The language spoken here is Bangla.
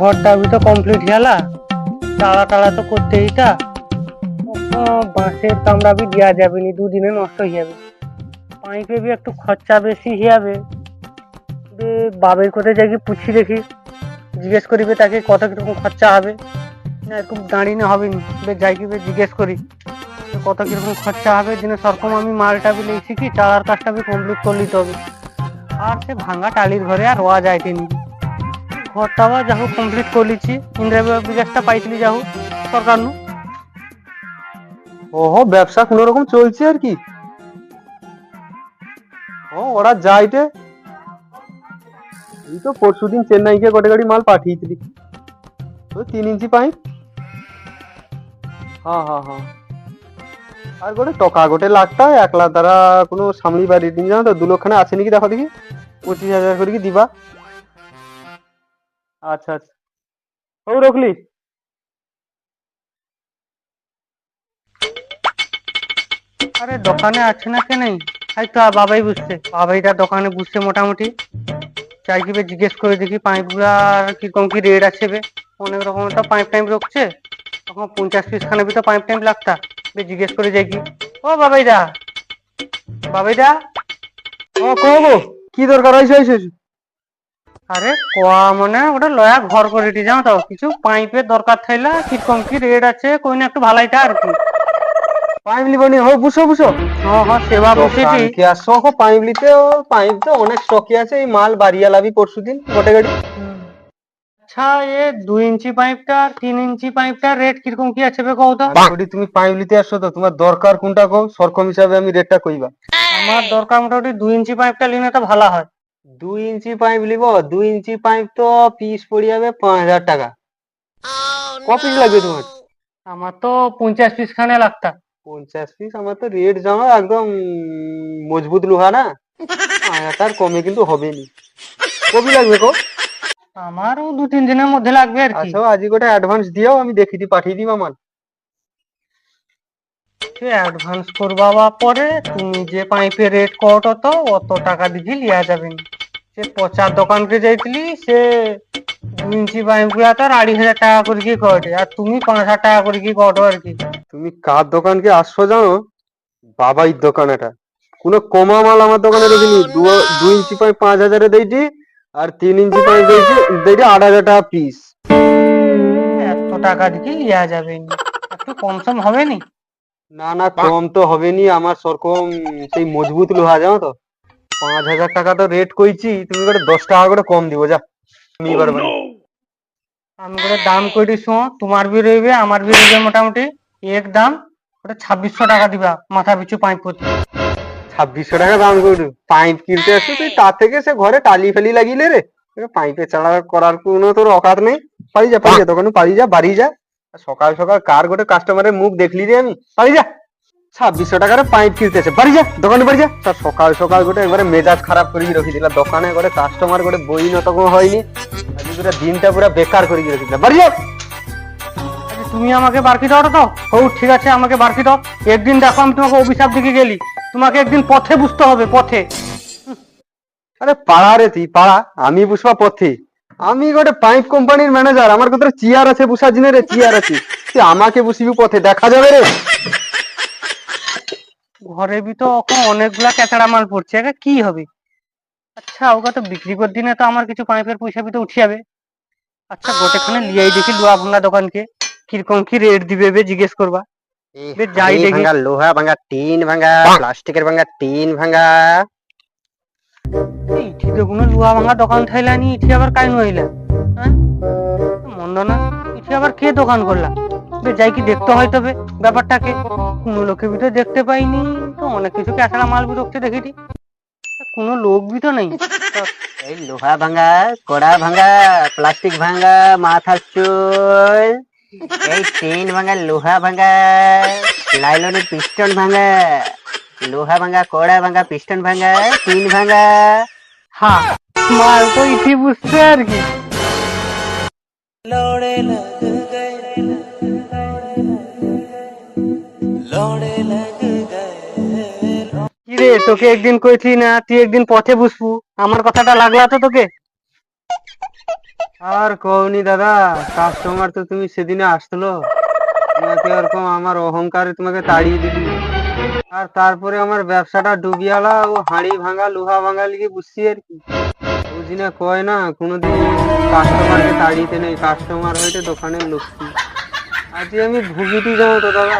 ঘরটা তো কমপ্লিট গেলা। তাড়া তাড়া তো করতে এইটা বাঁশের কামড়া বি দেওয়া যাবে নি দুদিনে নষ্ট হয়ে যাবে। পাইপে বি একটু খরচা বেশি হয়ে যাবে। বাবের কোথায় যাই পুছি দেখি। জিজ্ঞেস করিবে তাকে কত কীরকম খরচা হবে। না, এরকম দাঁড়িয়ে না হবে নি। যাই কি বে জিজ্ঞেস করি। কত কীরকম খরচা হবে দিনে সরকম আমি মালটা বি লেছি কি চালার কাজটা বি কমপ্লিট করে নিতে হবে। আর সে ভাঙা টালির ঘরে আর রোয়া যাইতে নি ঘরটা বা যাহু কমপ্লিট করলিছি ইন্দ্রা বিকাশটা পাইছিলি যাহু সরকার নু। ওহো, ব্যবসা কোনো রকম চলছে আর কি? ও, ওরা যাইতে এই তো পরশুদিন চেন্নাইকে গোটে গাড়ি মাল পাঠিয়েছিলি। তো তিন ইঞ্চি পাইপ। হ্যাঁ হ্যাঁ হ্যাঁ আর গোটে টকা, গোটে লাখটা এক লাখ দ্বারা কোনো সামলি বাড়ি দিন জানো তো, দু লক্ষখানে আছে নাকি দেখো দেখি। পঁচিশ হাজার করে কি দিবা? আচ্ছা আচ্ছা। ও রকলি আরে, দোকানে আছে না কে নেই? এই তো বাবাই বুঝছে বাবাইটা দোকানে বুঝছে মোটামুটি। চাই কি জিজ্ঞেস করে দেখি পাইপগুলার কীরকম কি রেট আছে বে? অনেক রকমের তো পাইপ টাইপ রকছে তখন পঞ্চাশ পিস খানে তো পাইপ টাইপ লাগতা। বে জিজ্ঞেস করে যাই কি। ও, বাবাইদা। বাবাইদা। ও কহবো কি দরকার? হয়েছে হয়েছে আরে কোয়া মানে ওটা লয়া ঘর করে দি জানো তো? কিছু পাইপের দরকার থাইলা কীরকম কি রেট আছে কই না একটু ভালাইটা আর কি। পাইপ লিবনি হো বুঝো বুঝো। হ্যাঁ হ্যাঁ সেবা বসেছি। কি হো পাইপ লিতে ও পাইপ তো অনেক স্টকি আছে এই মাল বাড়িয়া লাভি পরশু দিন গোটে গাড়ি। আচ্ছা এ দুই ইঞ্চি পাইপটা আর তিন ইঞ্চি পাইপটা রেট কীরকম কি আছে বে কও তো? যদি তুমি পাইপ লিতে আসছো তো তোমার দরকার কোনটা কো সরকম হিসাবে আমি রেটটা কইবা। আমার দরকার মোটামুটি দুই ইঞ্চি পাইপটা নিলে তো ভালো হয়। দুই ইঞ্চি পাইপ লিব দুই ইঞ্চি পাইপ তো পিস পড়ে যাবে পাঁচ হাজার টাকা। ক পিস লাগবে তোমার? আমার তো পঞ্চাশ পিস খানে লাগতা। পঞ্চাশ পিস আমার তো রেট জানো একদম মজবুত লোহা না। পাঁচ হাজার কমে কিন্তু হবে নি কবি লাগবে কো? আমারও দু তিন দিনের মধ্যে লাগবে আর কি। আচ্ছা আজকে গোটা অ্যাডভান্স দিও আমি দেখি দি পাঠিয়ে দিবা মাল সে অ্যাডভান্স করবা বা পরে? তুমি যে পাইপের রেট কত তো অত টাকা দিবি লিয়া যাবে না। সে পচার দোকানকে যাইছিলি সে দুই ইঞ্চি পাইপগুলা তো আড়াই হাজার টাকা করে কি কটে? আর তুমি পাঁচ হাজার টাকা করে কি কটো আর কি? তুমি কার দোকানকে আসছো জানো? বাবাই দোকান এটা। কোনো কমা মাল আমার দোকানে দেখিনি। দু- দুই ইঞ্চি পাইপ পাঁচ হাজারে দেইটি আর তিন ইঞ্চি পাইপ দিয়েছি দেইটি আট হাজার টাকা পিস এত টাকা দিকে লিয়া যাবে না একটু কম সম হবে নি? না না কম তো হবে নি আমার সরকম সেই মজবুত লোহা জানো তো? পাঁচ হাজার টাকা তো রেট কইছি, তুমি করে দশ টাকা করে কম দিব, যা। তুমি এবার। আমি করে দাম করে দিছো তোমার বি রইবে, আমার বি রইবে মোটামুটি এক দাম, ওটা ছাব্বিশশো টাকা দিবা, মাথা পিছু পাইপ প্রতি ছাব্বিশশো টাকা দাম করু পাইপ কিনতে আসছো তুই, তার থেকে সে ঘরে টালি ফেলি লাগিলে রে। পাইপে চালা করার কোনো তোর অকাত নেই। পারি যা পারি যা, দোকানে পারি যা, বাড়ি যা। সকাল সকাল কার গোটে কাস্টমারের মুখ দেখলি রে আমি? পারি যা। ছাব্বিশশো টাকার পাইপ কিনতেছে। বাড়ি যা, দোকানে বাড়ি যা। তার সকাল সকাল গোটে একবারে মেজাজ খারাপ করে রেখে দিলা। দোকানে করে কাস্টমার করে বই নতক হয়নি। পুরো দিনটা পুরো বেকার করে রেখে দিলা। বাড়ি যা। তুমি আমাকে বারকি দাও তো। হৌ ঠিক আছে, আমাকে বারকি দাও। একদিন দেখো, আমি তোমাকে অভিশাপ দিকে গেলি। তোমাকে একদিন পথে বুঝতে হবে, পথে। আরে পাড়া রে তুই, পাড়া। আমি বুঝবা পথে। আমি গোটে পাইপ কোম্পানির ম্যানেজার আমার কোথাও চেয়ার আছে, বুসার জিনে রে, চেয়ার আছে। তুই আমাকে বুঝিবি পথে। দেখা যাবে রে। ঘরে বি তো এখন অনেকগুলা কেঁচড়া মাল পড়ছে। একা কি হবে? আচ্ছা ওকে তো বিক্রি করে দিনে তো আমার কিছু পাইপের পয়সা তো উঠে যাবে। আচ্ছা গোটেখানে লিয়াই দেখি লোয়া ভাঙা দোকানকে। কীরকম কি রেট দিবে বে জিজ্ঞেস করবা। যাই দেখি। লোহা ভাঙা টিন ভাঙা প্লাস্টিকের ভাঙা টিন ভাঙা। ইঠি তো কোনো লুয়া ভাঙা দোকান থাইলা নি ইঠি আবার কাই নইলা হ্যাঁ? মন্দ না। ইঠি আবার কে দোকান করলা? বে যাই কি দেখতে হয় তবে। ব্যাপারটাকে কোনো লোকে ভিতরে দেখতে পাইনি তো অনেক কিছু ক্যাঁচড়া মাল বি রক্ষে দেখিটি। তা কোনো লোক তো নেই। এই লোহা ভাঙা কড়া ভাঙা প্লাস্টিক ভাঙা মাথার চুল এই টিন ভাঙা লোহা ভাঙা লাইলনের পিস্টন ভাঙা লোহা ভাঙা কড়া ভাঙা পিস্টন ভাঙা টিন ভাঙা। হ্যাঁ মাল তো ইঠি বুঝছে আর কি। তোকে একদিন কইছি না, তুই একদিন পথে বুঝবু। আমার কথাটা লাগলা তো তোকে? আর কওনি দাদা কাস্টমার তো তুমি সেদিনে আসলো। তোমাকে ওরকম আমার অহংকারে তোমাকে তাড়িয়ে দিলি। আর তারপরে আমার ব্যবসাটা ডুবিয়ালা ও হাঁড়ি ভাঙা, লোহা ভাঙা লিগে বুঝছি আর কি। বুঝি না কয় না, কোনোদিন কাস্টমারকে তাড়িতে নেই। কাস্টমার হয়েছে দোকানের লক্ষ্মী আজকে আমি ভুগিটি যাব তো দাদা।